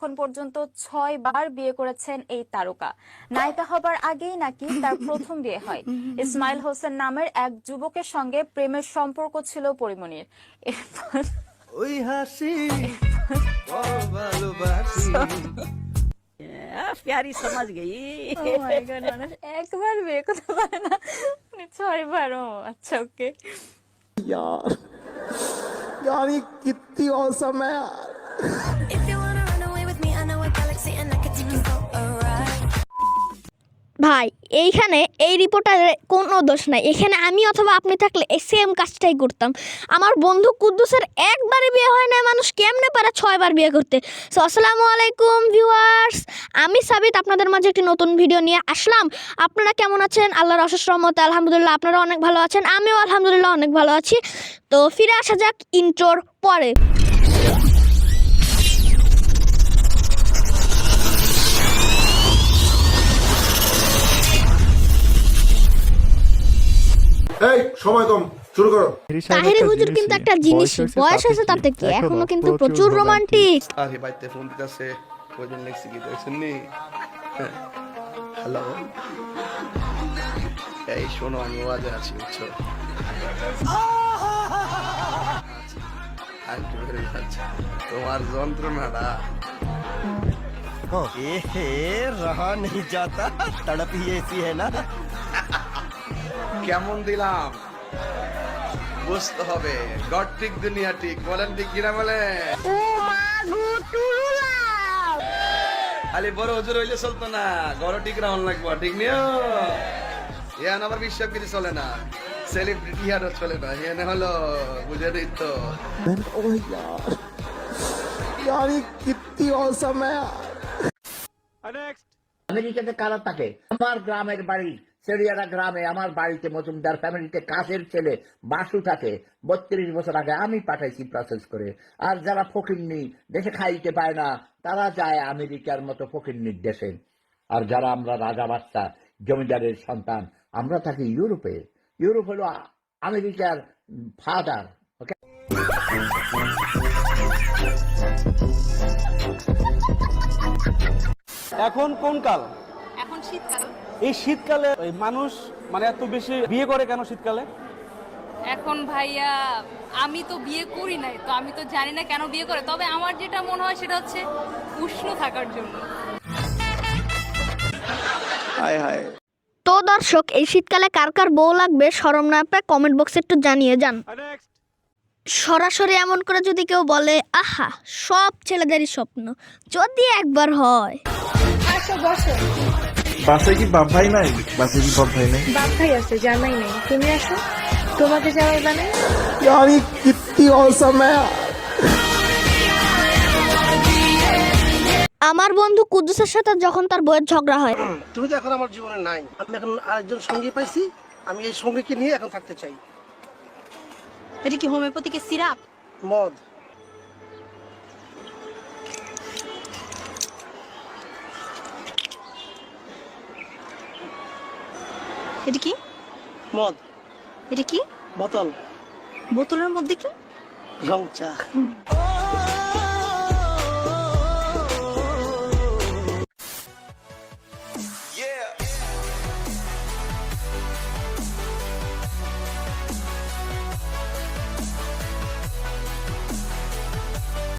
এখন পর্যন্ত ছয় বার বিয়ে করেছেন এই তারকা নায়িকা হবার আগেই নাকি তার প্রথম বিয়ে হয় ইসমাইল হোসেন নামের এক যুবকের সঙ্গে প্রেমের সম্পর্ক ছিল পরিমণির এরপর ওই হাসি বড় ভালোবাসি आ, प्यारी समझ गई Oh my God, মানুষ একবার বিয়ে করতে পারে না উনি ছয়বার ও আচ্ছা ওকে यार यार ये कितनी औसम है यार ভাই, এইখানে এই রিপোর্টারের কোনো দোষ নাই। এখানে আমি অথবা আপনি থাকলে সেম কাজটাই করতাম। আমার বন্ধু কুদ্দুসের একবারে বিয়ে হয় না মানুষ কেমনে পারে ছয়বার বিয়ে করতে? সো আসসালামু আলাইকুম ভিউয়ার্স আমি সাবিত, আপনাদের মাঝে একটি নতুন ভিডিও নিয়ে আসলাম। আপনারা কেমন আছেন? আল্লাহর অশেষ রহমতে আলহামদুলিল্লাহ আপনারা অনেক ভালো আছেন। আমিও আলহামদুলিল্লাহ অনেক ভালো আছি। তো, ফিরে আসা যাক ইন্ট্রোর পরে। এই সময় কম শুরু করো তাহিরি হুজুর কিন্তু একটা জিনিস বয়স হয়েছে তাতে কি এখনো কিন্তু প্রচুর রোমান্টিক আরে বাইতে ফোন দিতেছে কয়জন লেখছি কি দেখছেন নি হ্যালো এই শোনো আমি ওয়াজে আছি বুঝছো থ্যাংক ইউ ভেরি মাচ তোমার যন্ত্রণাটা ए रहा नहीं जाता तड़प ही ऐसी है ना কেমন দিলাম বুঝতে হবে গড ঠিক দুনিয়া ঠিক বলেন ঠিক কিনা বলে খালি বড় হুজুর হইলে চলতো না গড় ঠিক রাউন লাগবো ঠিক নিও ইয়ান আবার বিশ্বাস কিছু চলে না সেলিব্রিটি আরও চলে না ইয়ানে হলো বুঝে দিই তো ओ यार यार ये कितनी औसम है यार আমেরিকাতে কারা থাকে আমার গ্রামের বাড়ি সেরিয়ারা গ্রামে আমার বাড়িতে মজুমদার ফ্যামিলিতে কাজের ছেলে বাসু থাকে বত্রিশ বছর আগে আমি পাঠাইছি প্রসেস করে। আর যারা ফকির ফকিরনি দেশে খাইতে পায় না তারা যায় আমেরিকার মতো ফকিরনির দেশে। আর যারা আমরা রাজা বাচ্চা জমিদারের সন্তান আমরা থাকি ইউরোপে। ইউরোপ হলো আমেরিকার ফাদার ওকে এখন কোন কাল? এখন শীতকাল। এই শীতকালে ওই মানুষ মানে এত বেশি বিয়ে করে কেন শীতকালে? এখন ভাইয়া আমি তো বিয়ে করি নাই তো আমি তো জানি না কেন বিয়ে করে। তবে আমার যেটা মনে হয় সেটা হচ্ছে উষ্ণ থাকার জন্য। তো দর্শক এই শীতকালে কার কার বউ লাগবে সরম না পেয়ে কমেন্ট বক্সে একটু জানিয়ে যান। সরাসরি এমন করে যদি কেউ বলে আহা সব ছেলেদেরই স্বপ্ন। যদি একবার হয়। বাসে কি বাপ ভাই নাই বাসে কি বাপ ভাই নাই यार ये कितनी औसम है यार আমার বন্ধু কুদ্দুসের সাথে যখন তার বইয়ের ঝগড়া হয় তুমি তো এখন আমার জীবনে নাই আমি এখন আরেকজন সঙ্গী পাইছি আমি এই সঙ্গীকে নিয়ে এখন থাকতে চাই এটা কি হোমিওপ্যাথিকের সিরাপ মদ এটা কি? মদ। এটা কি? বোতল। বোতলের মধ্যে কি? রং চা